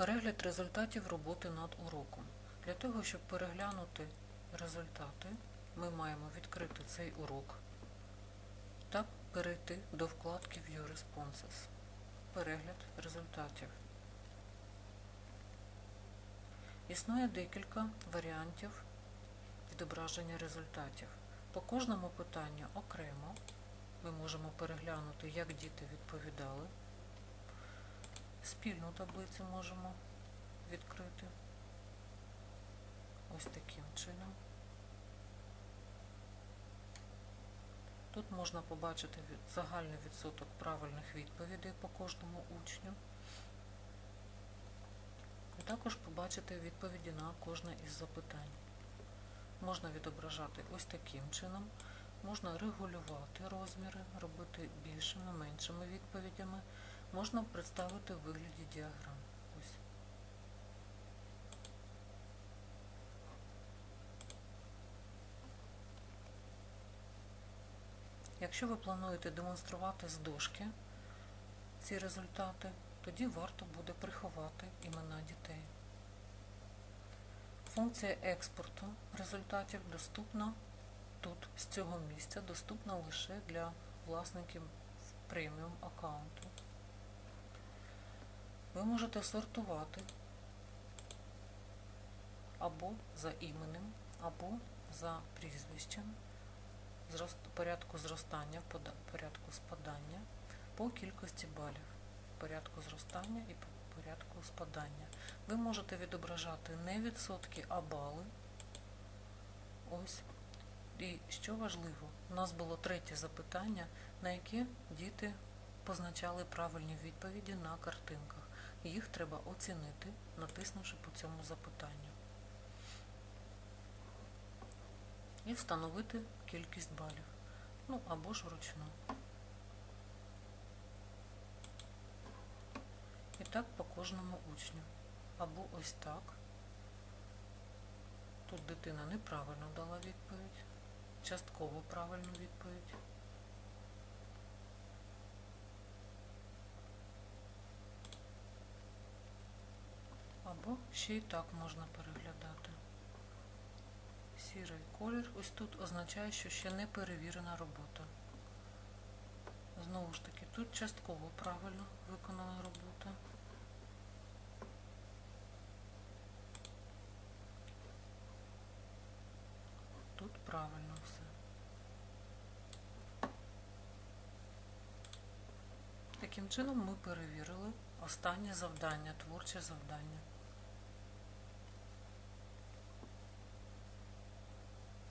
Перегляд результатів роботи над уроком. Для того, щоб переглянути результати, ми маємо відкрити цей урок та перейти до вкладки View Responses. Перегляд результатів. Існує декілька варіантів відображення результатів. По кожному питанню окремо ми можемо переглянути, як діти відповідали. Спільну таблицю можемо відкрити ось таким чином. Тут можна побачити загальний відсоток правильних відповідей по кожному учню. І також побачити відповіді на кожне із запитань. Можна відображати ось таким чином. Можна регулювати розміри, робити більшими, меншими відповідями. Можна представити в вигляді діаграм. Ось. Якщо ви плануєте демонструвати з дошки ці результати, тоді варто буде приховати імена дітей. Функція експорту результатів доступна тут, з цього місця, доступна лише для власників преміум аккаунту. Ви можете сортувати або за іменем, або за прізвищем, порядку зростання, порядку спадання, по кількості балів, порядку зростання і по порядку спадання. Ви можете відображати не відсотки, а бали. Ось. І що важливо, у нас було третє запитання, на яке діти позначали правильні відповіді на картинках. Їх треба оцінити, натиснувши по цьому запитанню. І встановити кількість балів. Ну або ж вручну. І так по кожному учню. Або ось так. Тут дитина неправильно дала відповідь, частково правильну відповідь. Або ще й так можна переглядати. Сірий колір ось тут означає, що ще не перевірена робота. Знову ж таки, тут частково правильно виконана робота. Тут правильно все. Таким чином ми перевірили останнє завдання, творче завдання.